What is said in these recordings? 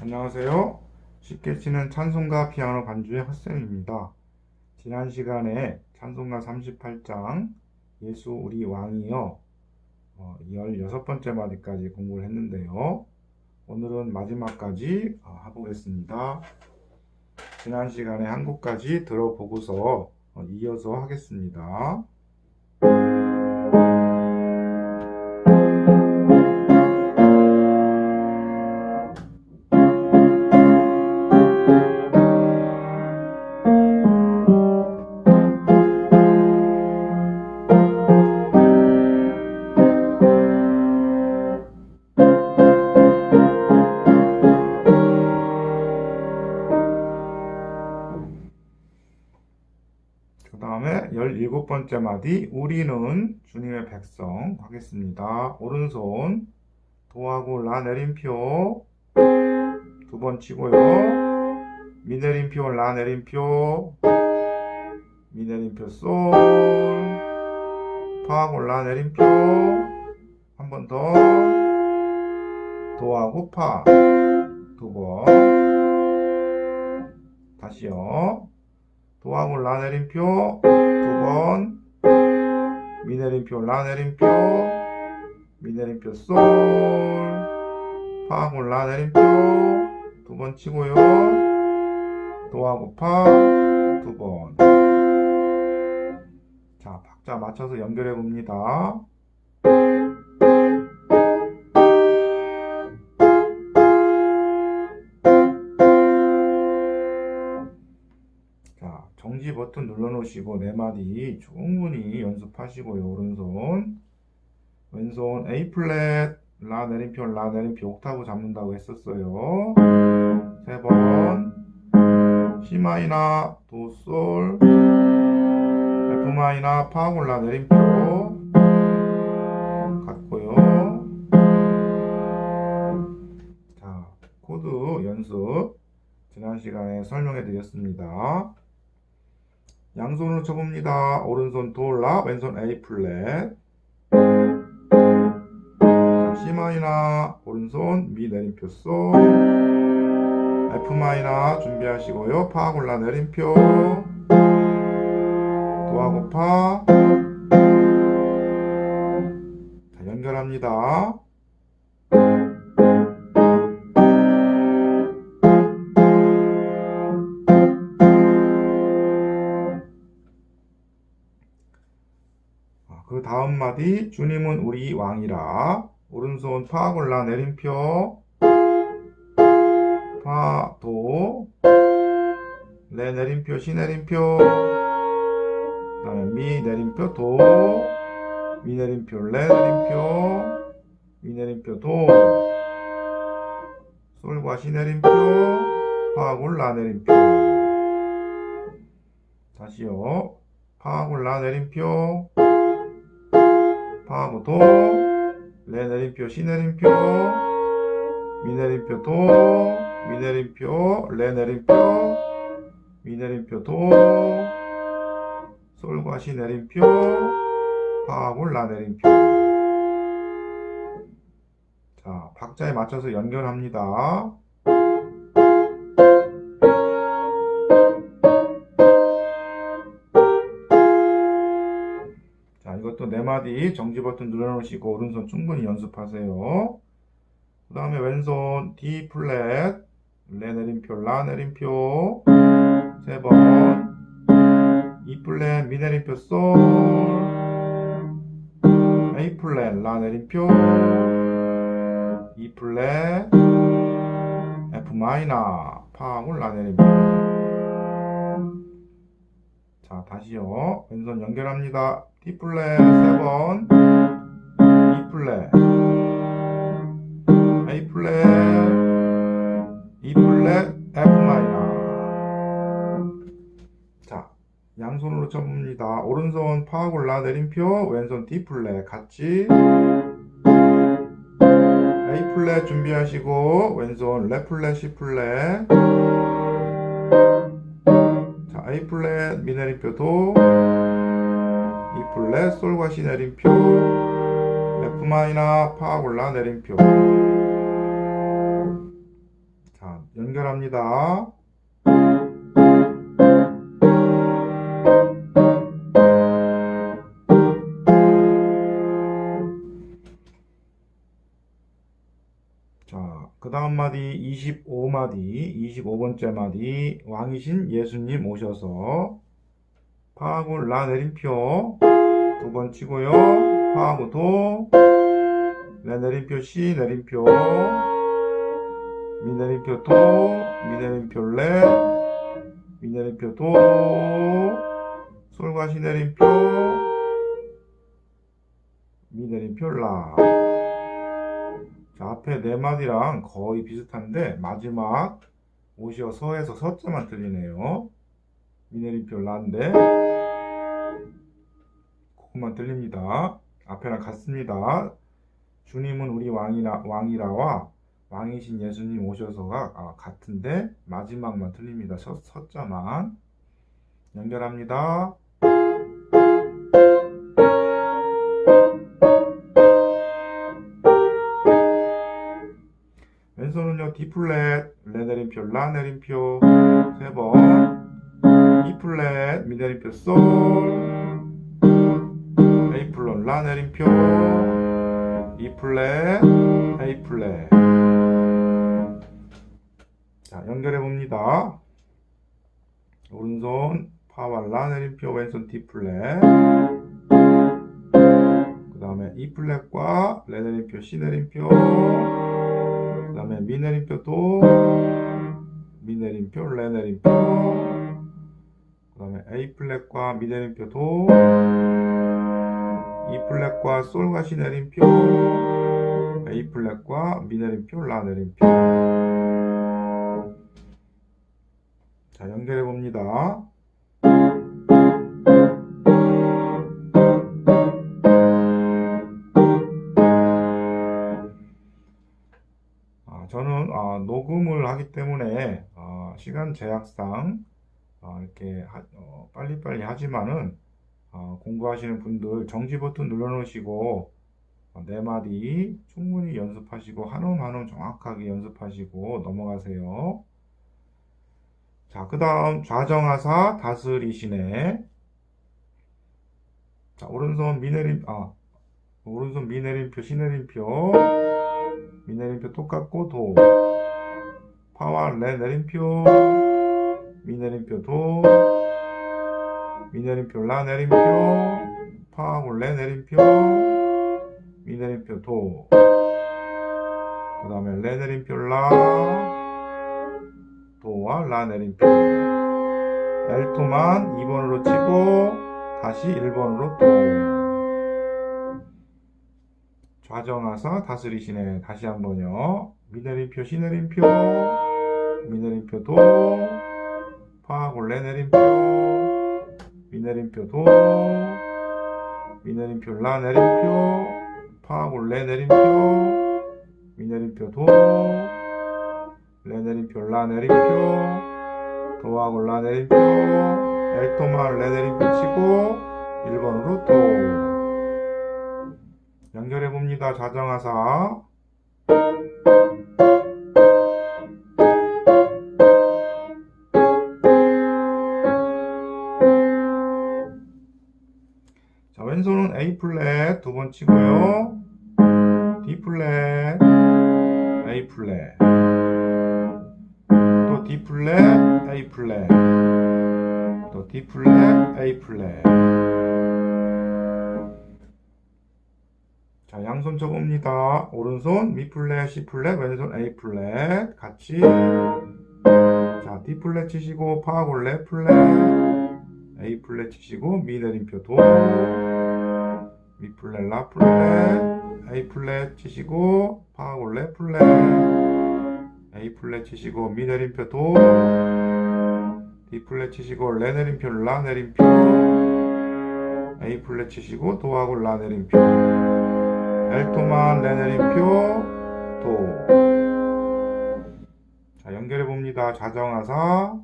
안녕하세요. 쉽게 치는 찬송가 피아노 반주의 헛쌤입니다. 지난 시간에 찬송가 38장 예수 우리 왕이여 어, 16번째 마디까지 공부를 했는데요. 오늘은 마지막까지 어, 해보겠습니다. 지난 시간에 한 곡까지 들어보고서 어, 이어서 하겠습니다. 17번째 마디 우리는 주님의 백성 하겠습니다. 오른손 도하고 라 내림표 두 번 치고요. 미 내림표 라 내림표 미 내림표 솔 파하고 라 내림표 한 번 더 도하고 파 두 번 다시요. 도하고 라 내림표 두 번, 미 내림표 라 내림표, 미 내림표 솔, 파하고 라 내림표 두 번 치고요. 도하고 파 두 번. 자, 박자 맞춰서 연결해 봅니다. 정지 버튼 눌러놓으시고 네 마디 충분히 연습하시고요. 오른손, 왼손 A 플랫, 라 내림표, 라 내림표 옥타브 잡는다고 했었어요. 세 번, C 마이너, 도 솔, F 마이너, 파하고 라 내림표 같고요. 자, 코드 연습 지난 시간에 설명해 드렸습니다. 양손으로 쳐봅니다. 오른손 돌라, 왼손 A 플랫. 자, C 마이너, 오른손 미 내림표 솔. F 마이너 준비하시고요. 파 골라 내림표. 도하고 파. 자, 연결합니다. 다음 마디. 주님은 우리 왕이라. 오른손 파 골라 내림표. 파 도. 레 내림표 시 내림표. 그다음에 미 내림표 도. 미 내림표 레 내림표. 미 내림표 도. 솔과 시 내림표. 파하고 라 내림표. 다시요. 파하고 라 내림표 파하고 도, 레 내림표, 시 내림표, 미 내림표 도, 미 내림표, 레 내림표, 미 내림표 도, 솔과 시 내림표, 파하고 라 내림표. 자, 박자에 맞춰서 연결합니다. 이것도 네 마디 정지 버튼 눌러놓으시고 오른손 충분히 연습하세요. 그 다음에 왼손 D 플랫, 레 내림표, 라 내림표 세 번, E 플랫, 미 내림표, 솔, A 플랫, 라 내림표, E 플랫, F 마이너, 파하고 라 내림표. 자, 다시요. 왼손 연결합니다. D 플랫 세 번, E 플랫, A 플랫, E 플랫, F 마이너. 자, 양손으로 쳐봅니다. 오른손 파하고 라 내림표, 왼손 D 플랫 같이 A 플랫 준비하시고 왼손 레 플랫, C 플랫. 자, A 플랫 미 내림표 도. E 플랫 솔과 시 내림표. F 마이너 파 올라 내림표. 자 연결합니다. 자, 그 다음 마디 25마디, 25번째 마디. 왕이신 예수님 오셔서 파하고 라 내림표 두 번 치고요. 파하고 도, 레 내림표 시 내림표, 미 내림표 도, 미 내림표 레, 미 내림표 도, 솔과 시 내림표, 미 내림표 라. 자, 앞에 네 마디랑 거의 비슷한데 마지막 오시어 서에서 서자만 틀리네요. 미네리표 라인데 그것만 틀립니다. 앞에랑 같습니다. 주님은 우리 왕이라 왕이라와 왕이신 예수님 오셔서가 아, 같은데 마지막만 틀립니다. 서, 서자만 연결합니다. 왼손은요 D 플랫 레 내림표 라 내림표 세번 E 플랫 미 내림표 솔 라 내림표. E 플랫 A 플랫 자 연결해 봅니다. 오른손 파와 라 내림표 왼손 D 플랫 그 다음에 E 플랫과 레 내림표 C 내림표. 그 다음에 미 내림표 도, 미 내림표, 레 내림표, 그 다음에 A 플랫과 미 내림표 도, E 플랫과 솔과 시 내림표, A 플랫과 미 내림표, 라 내림표. 자, 연결해 봅니다. 아, 저는 아, 녹음을 하기 때문에 아, 시간 제약상 아, 이렇게 하- 어, 빨리빨리 하지만은 아, 공부하시는 분들 정지 버튼 눌러놓으시고 어, 네 마디 충분히 연습하시고 한음 한음 정확하게 연습하시고 넘어가세요. 자, 그 다음 좌정하사 다스리시네. 자, 오른손 미내림, 아, 오른손 미내림표, 시내림표. 미 내림표 똑같고 도 파와 레 내림표 미 내림표 도 미 내림표 라 내림표 파하고 레 내림표 미 내림표 도 그 다음에 레 내림표 라 도와 라 내림표 L토만 2번으로 치고 다시 1번으로 도 좌정하사 다스리시네. 다시 한번요. 미내림표, 시내림표, 미내림표 도, 파하고 레 내림표, 미내림표 도, 미내림표 라 내림표, 파하고 레 내림표, 미내림표 도, 레 내림표 라 내림표, 도하고 라 내림표, 엘토마 레내림표 치고 1번으로 도. 연결해 봅니다. 자정하사. A 플랫 두 번 치고요. D 플랫, A 플랫. 또 D 플랫, A 플랫. 또 D 플랫, A 플랫. 자, 양손 쳐봅니다. 오른손 미 플랫, C 플랫, 왼손 A 플랫 같이 자, D 플랫 치시고 파하고 레 플랫 A 플랫 치시고 미 내림표 도, 미 플랫 라 플랫 A 플랫 치시고 파하고 레 플랫 A 플랫 치시고 미 내림표 도, D 플랫 치시고 레 내림표 라 내림표 A 플랫 치시고 도하고 라 내림표 엘토만 레 내림표 도. 자, 연결해 봅니다. 자정하사.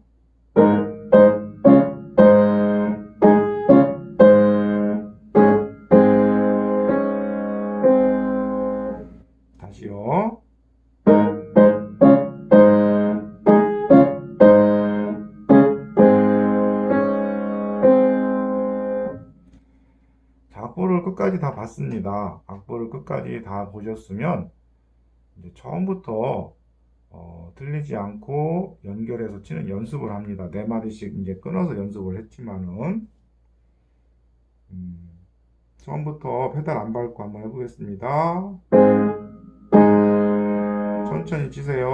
하시오. 자, 악보를 끝까지 다 봤습니다. 악보를 끝까지 다 보셨으면 이제 처음부터 어, 틀리지 않고 연결해서 치는 연습을 합니다. 네 마디씩 이제 끊어서 연습을 했지만은 음, 처음부터 페달 안 밟고 한번 해보겠습니다. 천천히 치세요.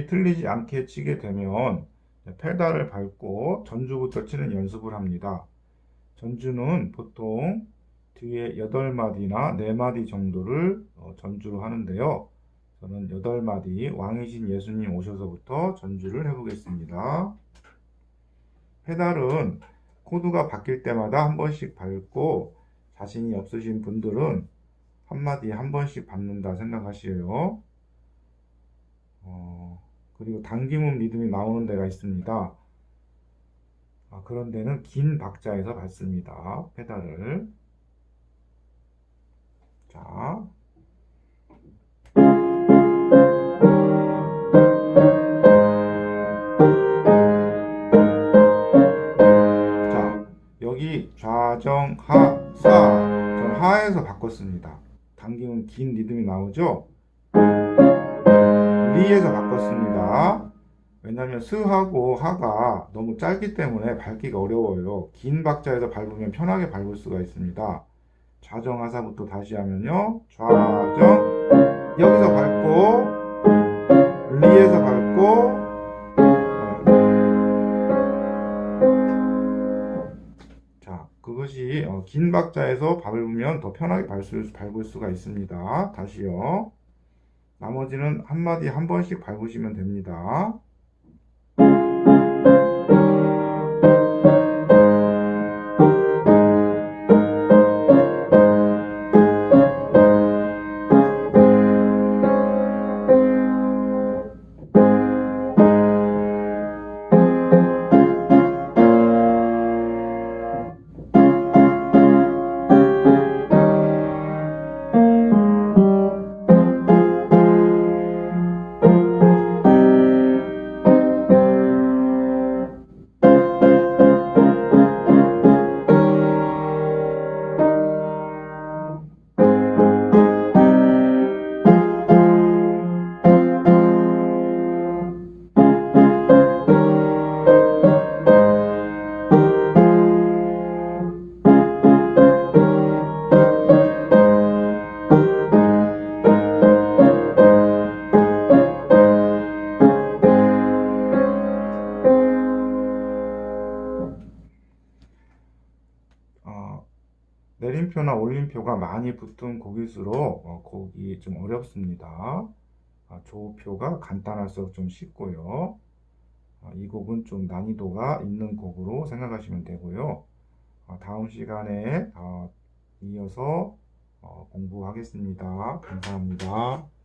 끝까지 틀리지 않게 치게 되면 페달을 밟고 전주부터 치는 연습을 합니다. 전주는 보통 뒤에 8마디나 4마디 정도를 어, 전주로 하는데요. 저는 8마디 왕이신 예수님 오셔서부터 전주를 해보겠습니다. 페달은 코드가 바뀔 때마다 한 번씩 밟고 자신이 없으신 분들은 한 마디에 한 번씩 밟는다 생각하시에요. 어, 그리고 당김음 리듬이 나오는 데가 있습니다. 아, 그런 데는 긴 박자에서 밟습니다. 페달을. 자. 자, 여기 좌정, 하, 사. 저는 하에서 바꿨습니다. 당김은 긴 리듬이 나오죠? 리에서 바꿨습니다. 왜냐하면 스하고 하가 너무 짧기 때문에 밟기가 어려워요. 긴 박자에서 밟으면 편하게 밟을 수가 있습니다. 좌정하사부터 다시 하면요. 좌정 여기서 밟고 리에서 밟고 자 그것이 어, 긴 박자에서 밟으면 더 편하게 밟을, 밟을 수가 있습니다. 다시요. 나머지는 한 마디 한 번씩 밟으시면 됩니다. 내림표나 올림표가 많이 붙은 곡일수록 어, 곡이 좀 어렵습니다. 아, 조표가 간단할수록 좀 쉽고요. 아, 이 곡은 좀 난이도가 있는 곡으로 생각하시면 되고요. 아, 다음 시간에 아, 이어서 어, 공부하겠습니다. 감사합니다.